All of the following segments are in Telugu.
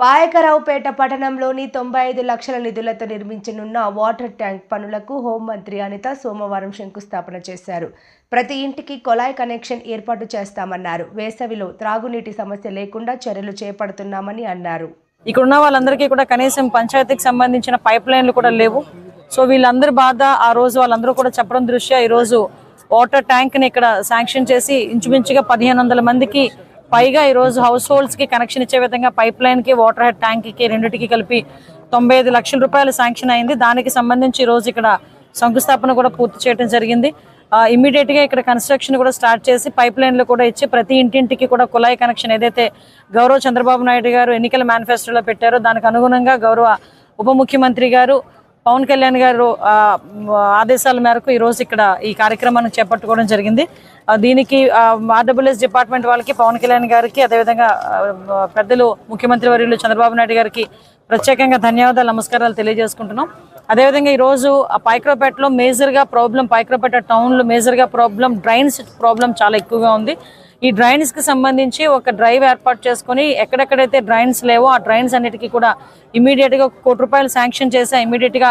పాయకరావుపేట పట్టణంలోని తొంభై ఐదు లక్షల నిధులతో నిర్మించనున్న వాటర్ ట్యాంక్ పనులకు హోంమంత్రి అనిత సోమవారం శంకుస్థాపన చేశారు. ప్రతి ఇంటికి కొలాయి కనెక్షన్ ఏర్పాటు చేస్తామన్నారు. వేసవిలో త్రాగునీటి సమస్య లేకుండా చర్యలు చేపడుతున్నామని అన్నారు. ఇక్కడ ఉన్న వాళ్ళందరికీ కూడా కనీసం పంచాయతీకి సంబంధించిన పైప్ లైన్లు కూడా లేవు. సో వీళ్ళందరి బాధ ఆ రోజు వాళ్ళందరూ కూడా చెప్పడం దృష్ట్యా ఈరోజు వాటర్ ట్యాంక్ని ఇక్కడ శాంక్షన్ చేసి ఇంచుమించుగా పదిహేను వందల మందికి పైగా ఈరోజు హౌస్ హోల్డ్స్కి కనెక్షన్ ఇచ్చే విధంగా పైప్ లైన్కి వాటర్ హెడ్ ట్యాంక్కి రెండింటికి కలిపి తొంభై ఐదు లక్షల రూపాయలు శాంక్షన్ అయింది. దానికి సంబంధించి ఈరోజు రోజు ఇక్కడ శంకుస్థాపన కూడా పూర్తి చేయడం జరిగింది. ఇమీడియట్గా ఇక్కడ కన్స్ట్రక్షన్ కూడా స్టార్ట్ చేసి పైప్ లైన్లు కూడా ఇచ్చి ప్రతి ఇంటింటికి కూడా కుళాయి కనెక్షన్ ఏదైతే గౌరవ చంద్రబాబు నాయుడు గారు ఎన్నికల మేనిఫెస్టోలో పెట్టారో దానికి అనుగుణంగా గౌరవ ఉప ముఖ్యమంత్రి గారు పవన్ కళ్యాణ్ గారు ఆదేశాల మేరకు ఈ రోజు ఇక్కడ ఈ కార్యక్రమాన్ని చేపట్టుకోవడం జరిగింది. దీనికి ఆర్డబ్ల్యూఎస్ డిపార్ట్మెంట్ వాళ్ళకి పవన్ కళ్యాణ్ గారికి అదేవిధంగా పెద్దలు ముఖ్యమంత్రి వర్యులు చంద్రబాబు నాయుడు గారికి ప్రత్యేకంగా ధన్యవాదాలు నమస్కారాలు తెలియజేసుకుంటున్నాం. అదేవిధంగా ఈరోజు ఆ పైక్రోపేటలో మేజర్గా ప్రాబ్లం పైక్రోపేట టౌన్లో మేజర్గా ప్రాబ్లం డ్రైన్స్ ప్రాబ్లం చాలా ఎక్కువగా ఉంది. ఈ డ్రైన్స్కి సంబంధించి ఒక డ్రైవ్ ఏర్పాటు చేసుకొని ఎక్కడెక్కడైతే డ్రైన్స్ లేవో ఆ డ్రైన్స్ అన్నిటికీ కూడా ఇమీడియట్గా కోటి రూపాయలు శాంక్షన్ చేసి ఇమీడియట్గా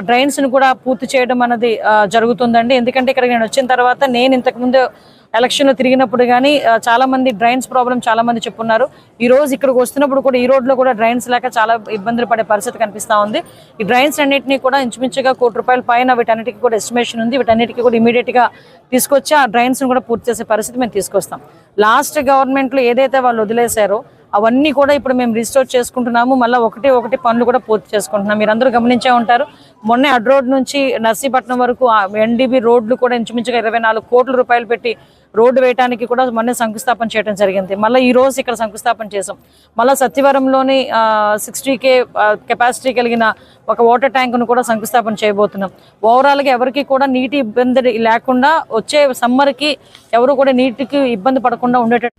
ఆ డ్రైన్స్ను కూడా పూర్తి చేయడం అనేది జరుగుతుందండి. ఎందుకంటే ఇక్కడ నేను వచ్చిన తర్వాత నేను ఇంతకు ముందు ఎలక్షన్లో తిరిగినప్పుడు కానీ చాలా మంది డ్రైన్స్ ప్రాబ్లం చాలా మంది చెప్పున్నారు. ఈ రోజు ఇక్కడికి వస్తున్నప్పుడు కూడా ఈ రోడ్లో కూడా డ్రైన్స్ లేక చాలా ఇబ్బందులు పడే పరిస్థితి కనిపిస్తా ఉంది. ఈ డ్రైన్స్ అన్నింటినీ కూడా ఇంచుమించుగా కోటి రూపాయల పైన వీటన్నిటికీ కూడా ఎస్టిమేషన్ ఉంది. వీటన్నిటికీ కూడా ఇమీడియట్గా తీసుకొచ్చి ఆ డ్రైన్స్ను కూడా పూర్తి చేసే పరిస్థితి మేము తీసుకొస్తాం. లాస్ట్ గవర్నమెంట్లో ఏదైతే వాళ్ళు వదిలేశారో అవన్నీ కూడా ఇప్పుడు మేము రిజిస్టోర్ చేసుకుంటున్నాము. మళ్ళీ ఒకటి ఒకటి పనులు కూడా పూర్తి చేసుకుంటున్నాం. మీరందరూ గమనించే ఉంటారు. మొన్నే అడ్ రోడ్ నుంచి నర్సీపట్నం వరకు ఎన్డీబీ రోడ్లు కూడా ఇంచుమించుగా ఇరవై నాలుగు కోట్ల రూపాయలు పెట్టి రోడ్డు వేయడానికి కూడా మొన్నే శంకుస్థాపన చేయడం జరిగింది. మళ్ళీ ఈ రోజు ఇక్కడ శంకుస్థాపన చేసాం మళ్ళీ సత్యవరంలోని సిక్స్టీ కే కెపాసిటీ కలిగిన ఒక వాటర్ ట్యాంకును కూడా శంకుస్థాపన చేయబోతున్నాం. ఓవరాల్గా ఎవరికి కూడా నీటి ఇబ్బంది లేకుండా వచ్చే సమ్మర్కి ఎవరు కూడా నీటికి ఇబ్బంది పడకుండా ఉండేటట్టు